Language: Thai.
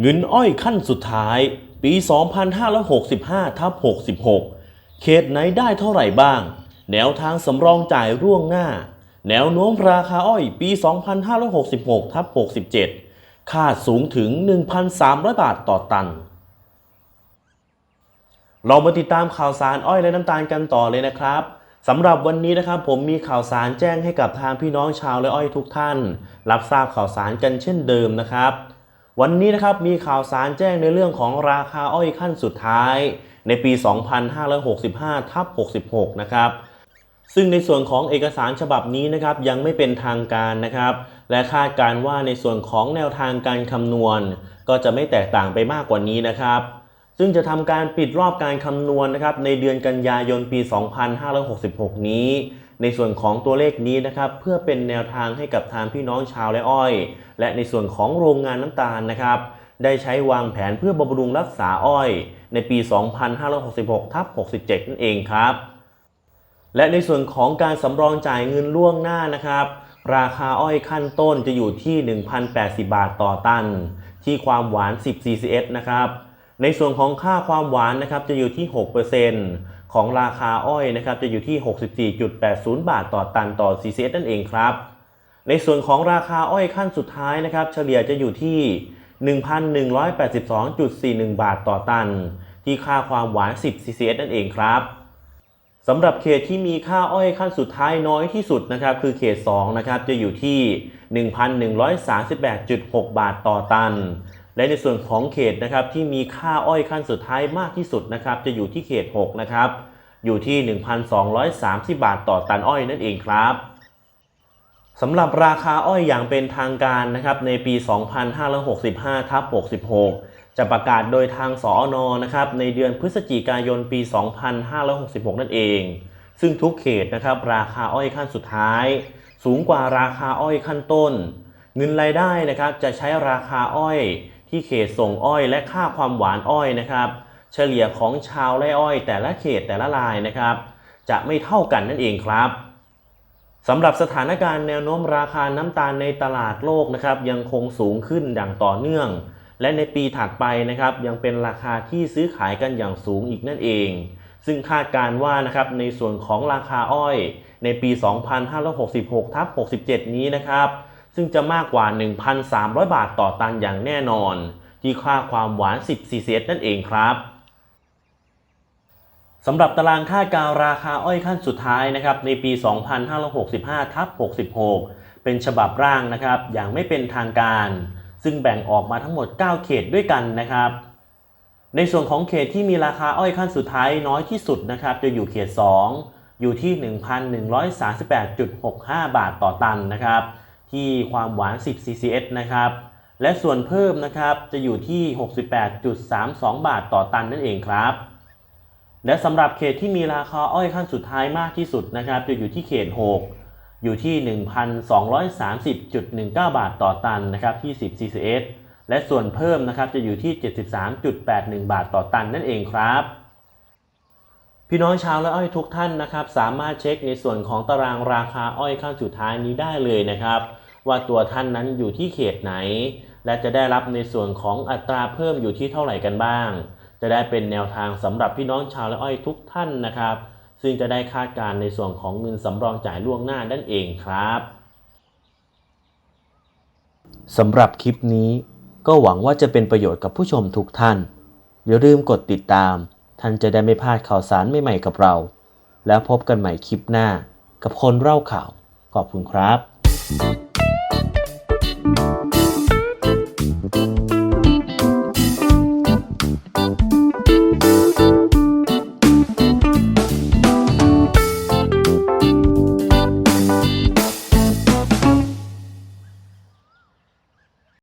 เงินอ้อยขั้นสุดท้าย ปี 2565ทับ66 เขตไหนได้เท่าไหร่บ้าง แนวทางสำรองจ่ายร่วงหน้า แนวโน้มราคาอ้อยปี 2566ทับ67คาดสูงถึง 1,300 บาทต่อตัน เรามาติดตามข่าวสารอ้อยและน้ำตาลกันต่อเลยนะครับสำหรับวันนี้นะครับผมมีข่าวสารแจ้งให้กับทางพี่น้องชาวและอ้อยทุกท่าน รับทราบข่าวสารกันเช่นเดิมนะครับ วันนี้นะครับมีข่าวสารแจ้งในเรื่องของราคาอ้อยขั้นสุดท้าย ในปี 2565ทับ66 นะครับ ซึ่งในส่วนของเอกสารฉบับนี้นะครับยังไม่เป็นทางการนะครับ และคาดการว่าในส่วนของแนวทางการคำนวณ ก็จะไม่แตกต่างไปมากกว่านี้นะครับ ซึ่งจะทำการปิดรอบการคำนวณนะครับในเดือนกันยายนปี 2566 นี้ ในส่วนของตัวเลขนี้นะครับเพื่อเป็นแนวทางให้กับทางพี่น้องชาวและอ้อย และในส่วนของโรงงานน้ำตาลนะครับได้ใช้วางแผนเพื่อบำรุงรักษาอ้อย ในปี 2566ทับ67 นั่นเองครับ และในส่วนของการสำรองจ่ายเงินล่วงหน้านะครับ ราคาอ้อยขั้นต้นจะอยู่ที่ 1,080 บาทต่อตัน ที่ความหวาน 10 CCS นะครับ ในส่วนของค่าความหวานนะครับจะอยู่ที่ 6%ของราคาอ้อยนะครับจะอยู่ที่ 64.80 บาทต่อตันต่อ CCS นั่นเองครับ ในส่วนของราคาอ้อยขั้นสุดท้ายนะครับ เฉลี่ยจะอยู่ที่ 1,182.41 บาทต่อตัน ที่ค่าความหวาน 10 CCS นั่นเองครับ สำหรับเขตที่มีค่าอ้อยขั้นสุดท้ายน้อยที่สุดนะครับคือเขต 2 นะครับจะอยู่ที่ 1,138.6 บาทต่อตัน และในส่วนของเขตนะครับที่มีค่าอ้อยขั้นสุดท้ายมากที่สุดนะครับจะอยู่ที่เขต 6 นะครับอยู่ที่ 1,230 บาทต่อตันอ้อยนั่นเองครับสำหรับราคาอ้อยอย่างเป็นทางการนะครับในปี 2565ทับ66 จะประกาศโดยทางสอนอนะครับในเดือนพฤศจิกายนปี 2566 นั่นเอง ซึ่งทุกเขตนะครับราคาอ้อยขั้นสุดท้าย สูงกว่าราคาอ้อยขั้นต้น เงินรายได้นะครับจะใช้ราคาอ้อยที่เขตส่งอ้อยและค่าความหวานอ้อยนะครับ เฉลี่ยของชาวไร่อ้อย แต่ละเขตแต่ละรายนะครับ จะไม่เท่ากันนั่นเองครับสำหรับสถานการณ์แนวโน้มราคาน้ำตาลในตลาดโลกนะครับยังคงสูงขึ้นอย่างต่อเนื่อง และในปีถัดไปนะครับยังเป็นราคาที่ซื้อขายกันอย่างสูงอีกนั่นเอง ซึ่งคาดการว่านะครับในส่วนของราคาอ้อย ในปี 2566ทับ67 นี้นะครับซึ่งจะมากกว่า 1,300 บาทต่อตันอย่างแน่นอน ที่ค่าความหวาน 10 CCS นั่นเองครับสำหรับตารางคาดการราคาอ้อยขั้นสุดท้ายนะครับในปี 2565ทับ66 เป็นฉบับร่างนะครับอย่างไม่เป็นทางการ ซึ่งแบ่งออกมาทั้งหมด 9 เขตด้วยกันนะครับ ในส่วนของเขตที่มีราคาอ้อยขั้นสุดท้ายน้อยที่สุดนะครับ จะอยู่เขต 2 อยู่ที่ 1,138.65 บาทต่อตันนะครับ ที่ความหวาน 10 CCS นะครับ และส่วนเพิ่มนะครับจะอยู่ที่ 68.32 บาทต่อตันนั่นเองครับและสำหรับเขตที่มีราคาอ้อยขั้นสุดท้ายมากที่สุดนะครับ จะอยู่ที่เขต 6 อยู่ที่ 1,230.19 บาทต่อตันนะครับที่ 10 CCS และส่วนเพิ่มนะครับจะอยู่ที่ 73.81 บาทต่อตันนั่นเองครับ พี่น้องชาวและอ้อยทุกท่านนะครับ สามารถเช็คในส่วนของตารางราคาอ้อยขั้นสุดท้ายนี้ได้เลยนะครับ ว่าตัวท่านนั้นอยู่ที่เขตไหน และจะได้รับในส่วนของอัตราเพิ่มอยู่ที่เท่าไหร่กันบ้าง จะได้เป็นแนวทางสำหรับพี่น้องชาวและอ้อยทุกท่านนะครับ ซึ่งจะได้คาดการณ์ในส่วนของเงินสำรองจ่ายล่วงหน้านั่นเองครับสำหรับคลิปนี้ก็หวังว่าจะเป็นประโยชน์กับผู้ชมทุกท่าน อย่าลืมกดติดตาม ท่านจะได้ไม่พลาดข่าวสารใหม่ๆกับเรา แล้วพบกันใหม่คลิปหน้า กับคนเล่าข่าว ขอบคุณครับ